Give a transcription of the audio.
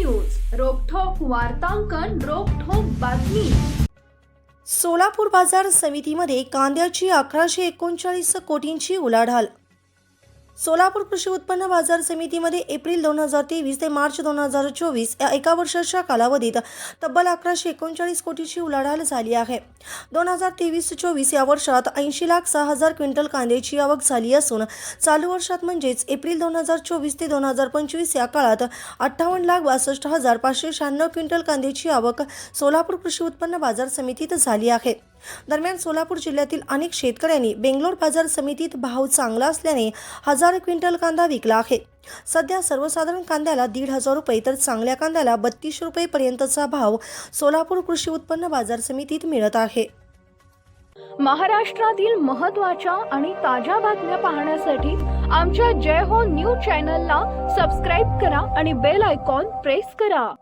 News रोखोक वार्तांकन रोखोक बातमी. सोलापूर बाजार समितीमध्ये कांद्याची अकराशे एकोणचाळीस कोटींची उलाढाल सोलापूर कृषी उत्पन्न बाजार समितीमध्ये एप्रिल दोन हजार तेवीस ते मार्च दोन हजार चोवीस या एका वर्षाच्या कालावधीत तब्बल अकराशे एकोणचाळीस कोटीची उलाढाल झाली आहे. दोन हजार तेवीस चोवीस या वर्षात ऐंशी लाख सहा हजार क्विंटल कांद्याची आवक झाली असून चालू वर्षात म्हणजेच एप्रिल दोन हजार चोवीस ते दोन हजार पंचवीस या काळात अठ्ठावन्न लाख बासष्ट हजार पाचशे शहाण्णव क्विंटल कांद्याची आवक सोलापूर कृषी उत्पन्न बाजार समितीत झाली आहे. दरम्यान सोलापूर जिल्ह्यातील अनेक शेतकऱ्यांनी बेंगलोर बाजार समितीत भाव चांगला असल्याने हजार क्विंटल कांदा विकला आहे. सध्या सर्वसाधारण कांद्याला दीड हजार रुपये तर चांगल्या कांद्याला बत्तीस रुपयेपर्यंतचा भाव सोलापूर कृषी उत्पन्न बाजार समितीत मिळत आहे. महाराष्ट्रातील महत्त्वाच्या आणि ताज्या बातम्या पाहण्यासाठी आमच्या जय हो न्यूज चॅनलला सबस्क्राईब करा आणि बेल आयकॉन प्रेस करा.